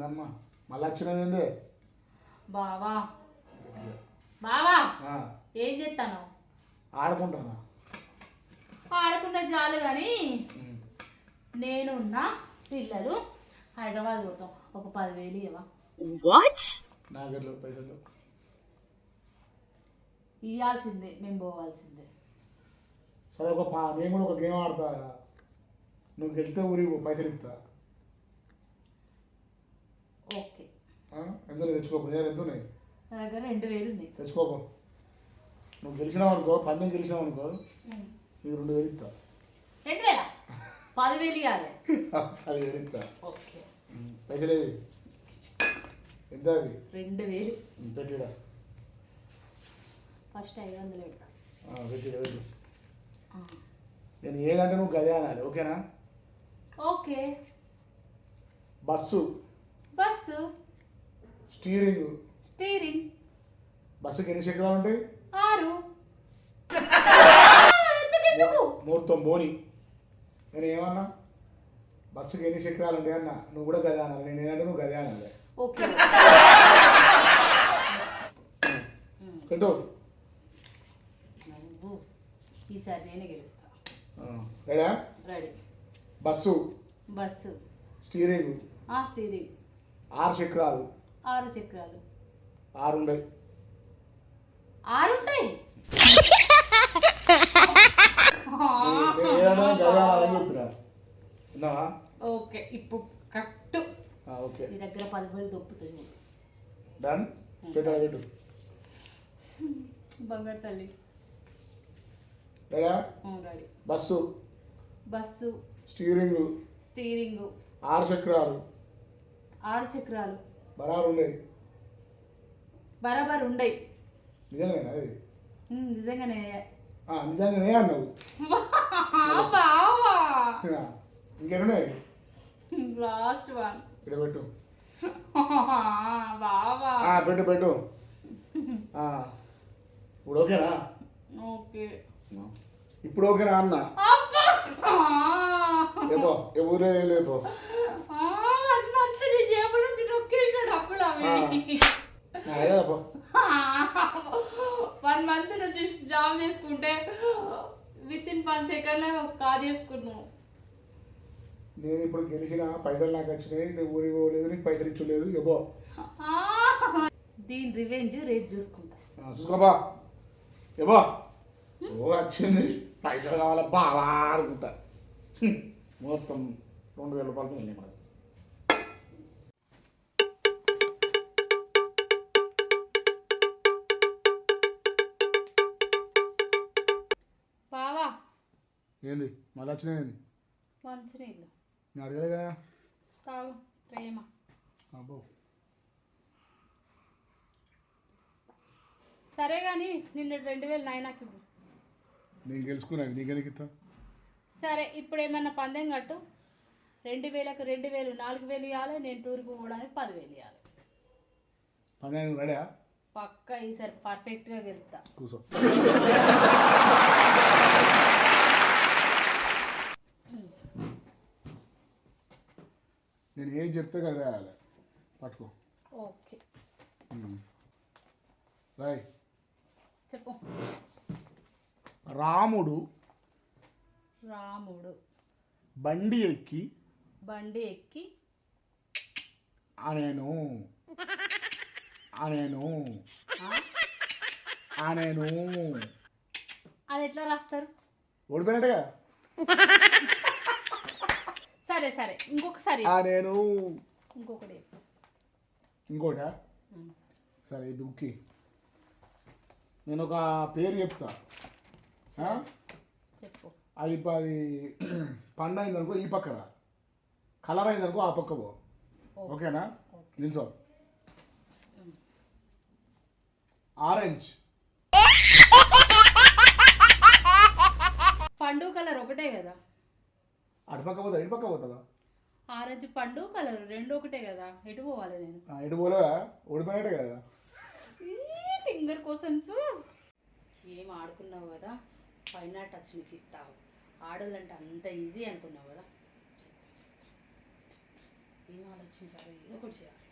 ఏందమ్మా? మళ్ళీ వచ్చినవి ఏంది? బావా. బావా ఆ, ఏం చేస్తాను ఆడుకుంటానా ఆడకుండా చాలు కానీ ఉమ్. నేను నా పిల్లలు హైదరాబాద్ పోతాం. ఒక పదివేలు ఇవ్వవా నాకు ఎట్లా పైసలు? ఇవ్వాల్సిందే మేము పోవాల్సిందే. సరే ఒక పా నేను కూడా ఒక గేమ్ ఆడతా. నువ్వు గెలిస్తే ఊరికి పో, పైసలు ఇస్తా ఓకే ఆ? ఎంత తెచ్చుకోపో నేను ఎంత ఉన్నాయి నా దగ్గర రెండు వేలు ఉన్నాయి తెచ్చుకోపో నువ్వు గెలిచినావు అనుకో పందెం గెలిచినావు అనుకో ఉమ్. నీకు రెండు వేలు ఇస్తా రెండు వేల పదివేలు ఇవ్వాలి అది వేలు ఇస్తా ఓకే ఉమ్. పైసలు ఏవి ఎంత అవి రెండు వేలు ఉమ్, పెట్టిడా ఫస్ట్ ఐదు వందలు పెడతా ఆ, పెట్టిడా పెట్టు ఆ. నేను ఏదంటే నువ్వు గదే అనాలి ఓకేనా okay bus bus steering. Steering. బస్సుకి ఎన్ని చక్రాలు ఉంటాయి ఆరు. ముహూర్తం బోని. నేను ఏమన్నా? బస్సుకి ఎన్ని చక్రాలు ఉంటాయి అన్న నువ్వు కూడా గదే నేను ఏదంటే నువ్వు గదే ఓకే. ఈసారి నేనే గెలుస్తా. Ready ready. Bus. Bus. Steering. ఆ స్టీరింగ్. ఆరు చక్రాలు ఆరు చక్రాలు. ఆరు ఉన్నాయి ఆరు ఉంటాయి ఓకే ఇప్పుడు కరెక్ట్. ఓకే. నీ దగ్గర పదివేలు దొప్పుతుంది డన్ పెట్టు పెట్టు. బంగారు తల్లి. బస్సు. బస్సు. స్టీరింగ్. స్టీరింగ్. ఆరు చక్రాలు. ఆరు చక్రాలు. బరారు ఉన్నాయి బరాబర్ ఉండయి నిజంగానే అది నిజంగానే. ఆ, నిజంగానే అన్నావు. ఇంకేమున్నాయి? Last one. ఇక్కడ పెట్టు. బావా. పెట్టు పెట్టు. ఇప్పుడు ఓకేనా? ఓకే. ఇప్పుడు ఓకేనా అన్న? లేపో ఏ ఊరే లేపో ఆ, అట్లా అంతా నీ జేబుల నుంచి నొక్కేసినాడు అప్పుడు అవి ఆ, ఏదప్పో వన్ మంత్ నుంచి జాబ్ చేసుకుంటే విత్ ఇన్ వన్ సెకండ్ ఒక కార్ చేసుకున్నావు. నేను ఇప్పుడు గెలిచిన పైసలు నాకు వచ్చినాయి నువ్వు ఊరికి పోలేదు నీకు పైసలు ఇచ్చలేదు ఇవ్వో ఆ, దీని రివెంజ్ రేపు చూసుకుంటా. చూసుకోబా ఇవ్వో ఓ వచ్చింది. పైసలు కావాలా బావా అనుకుంటా. మోస్తాం రెండు వేల రూపాయలకి వెళ్ళి ఏంది? మళ్ళీ వచ్చినాయి ఏంది? మంచినీళ్ళు నేను అడగలే కదా. తాగు ప్రేమ. అబ్బో. సరే కానీ నిన్న రెండు వేలు నాయనకి ఇవ్వు. నేను గెలుచుకున్నాను నీకెందుకు ఇస్తా? సరే ఇప్పుడు ఏమన్నా పందెం కట్టు. రెండు వేలకు రెండు వేలు నాలుగు వేలు ఇవ్వాలి నేను టూర్కి పోవడానికి పదివేలు ఇవ్వాలి. పన్నెండు రెడీ పక్క ఈసారి పర్ఫెక్ట్గా గెలుస్తా. కూర్చో నేను చెప్తే కదా రాయాలి. పట్టుకో. ఓకే. రాయ్. చెప్పు. రాముడు రాముడు. బండి ఎక్కి బండి ఎక్కి అనేను. అనేను? అనేను. అది ఎట్లా రాస్తారు? ఓడిపోయినట్టుగా? సరే సరే. ఇంకొకసారి అనేను ఇంకొకటి చెప్పు. ఇంకోట. సరే ఇది ఉక్కి నేను ఒక పేరు చెప్తా. ఆ? చెప్పు. అది అది పండు అయిందనుకో ఈ పక్కన. కలర్ అయిందనుకో ఆ పక్క పో. ఓకే. ఓకేనా? ఓకే. నిల్చో. ఆరెంజ్. పండు కలర్ ఒకటే కదా. అటు పక్క పోతా పోతావా? ఆరెంజ్ పండు కలర్ రెండు ఒకటే కదా. ఎటు పోవాలి నేను? ఎటు పోలేదా ఓడిపోయినట్టే కదా. ఫింగర్ కోసన్స్ ఏం ఆడుకున్నావు కదా? ఫైనల్ టచ్ నీకు ఇస్తావు. ఆడాలంటే అంత ఈజీ అనుకున్నావు కదా. ఏం ఆలోచించాలి ఏదో ఒకటి చేయాలి.